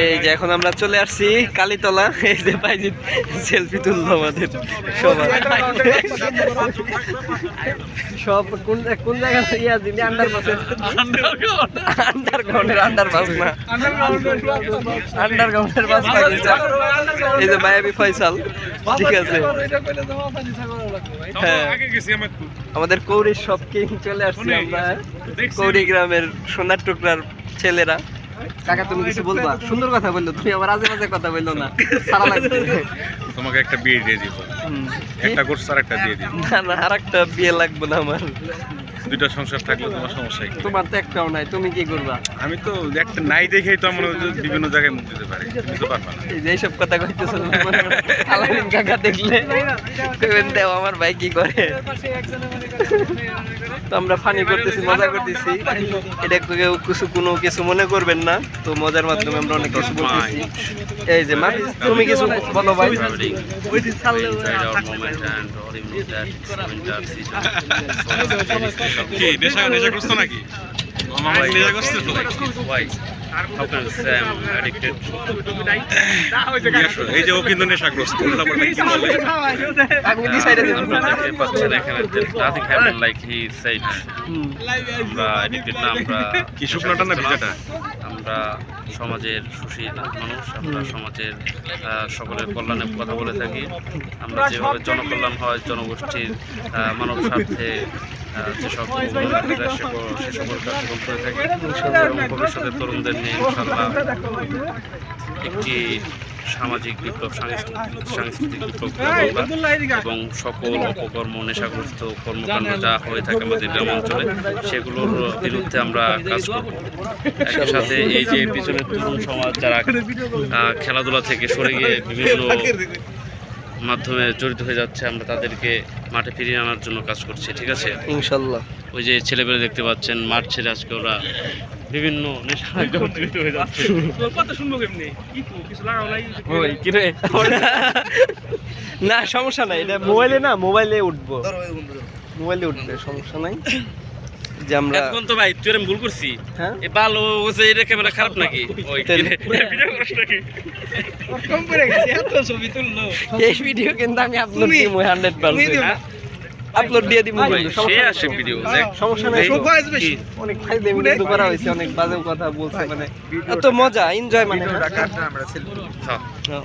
এই যে এখন আমরা চলে আসছি কালীতলা। এই যে বাইজি সেলফি তুললো আমাদের সবার। সব কোন কোন জায়গা ইয়া দিলি? আন্ডার পাসে আন্ডার গ্রাউন্ডের আন্ডার পাস না। আন্ডার গ্রাউন্ডের পাস এই যে মায়াবী ফয়সাল। ঠিক আছে। হ্যাঁ। আমাদের কৌরির সব কিং চলে আসছি আমরা। কৌরি গ্রামের সোনার টুকরার ছেলেরা। কাকা তুমি কিছু বলবা? সুন্দর কথা বলল তুমি আবার আজে বাজে কথা বলল না। সারা লাগবে। তোমাকে একটা বিয়ে দিয়ে দিব। একটা কোর্স আর একটা দিয়ে দিব। না না আর একটা বিয়ে লাগবে না আমার। দুইটা সংসার থাকলে তোমার সমস্যা কি? তোমার তো একটাও নাই তুমি কি করবা? আমি তো একটা নাই দেখেই তো আমরা বিভিন্ন জায়গায় মুখ দিতে পারি তুমি তো পারবা না। এই যে এইসব কথা কইতেছ আলামিন কাকা দেখলে কইবেন দেও আমার ভাই কি করে? তো আমরা ফানি করতেছি মজা করতেছি। এটা কেউ কিছু কোনো কিছু মনে করবেন না। তো মজার মাধ্যমে আমরা অনেক কিছু বলতেছি। এই যে মাফিজ তুমি কিছু বলো ভাই। ওই কি নেশা নেশাগ্রস্ত নাকি? এই যে ও কিন্তু কি। আমরা এডিক্টেড না আমরা কি শুকনোটা না ভিজাটা আমরা সমাজের সুশীল মানুষ আমরা সমাজের সকলের কল্যাণে কথা বলে থাকি। আমরা যেভাবে জনকল্যাণ হয় জনগোষ্ঠীর মানব স্বার্থে যেসব তরুণদের নিয়ে ইনশাল্লাহ একটি সামাজিক বিপ্লব সাংস্কৃতিক বিপ্লব এবং সকল অপকর্ম নেশাগ্রস্ত কর্মকাণ্ড যা হয়ে থাকে আমাদের গ্রাম অঞ্চলে সেগুলোর বিরুদ্ধে আমরা কাজ করব। একই সাথে এই যে পিছনের তরুণ সমাজ, যারা খেলাধুলা থেকে সরে গিয়ে বিভিন্ন মাধ্যমে জড়িত হয়ে যাচ্ছে আমরা তাদেরকে মাঠে ফিরিয়ে আনার জন্য কাজ করছি ঠিক আছে? ইনশাল্লাহ। ওই যে ছেলেপেলে দেখতে পাচ্ছেন মাঠ ছেড়ে আজকে ওরা বিভিন্ন নেশা জড়িত হয়ে যাচ্ছে। ওই কি রে? না সমস্যা নাই এটা মোবাইলে না মোবাইলে উঠবো। মোবাইলে উঠবে সমস্যা নাই। যে আমরা এখন তো ভাই তুই ভুল করছি হ্যাঁ? এ ভালো হচ্ছে এটা ক্যামেরা খারাপ নাকি? এই ভিডিও কিন্তু আমি আপলোড দিব হান্ড্রেড পার্সেন্ট আপলোড দিয়ে দিব সে আসে ভিডিও সমস্যা নাই। কি? অনেক ফাইদে কিন্তু করা হয়েছে অনেক বাজে কথা বলছে মানে এত মজা এনজয় মানে হ্যাঁ। হ্যাঁ।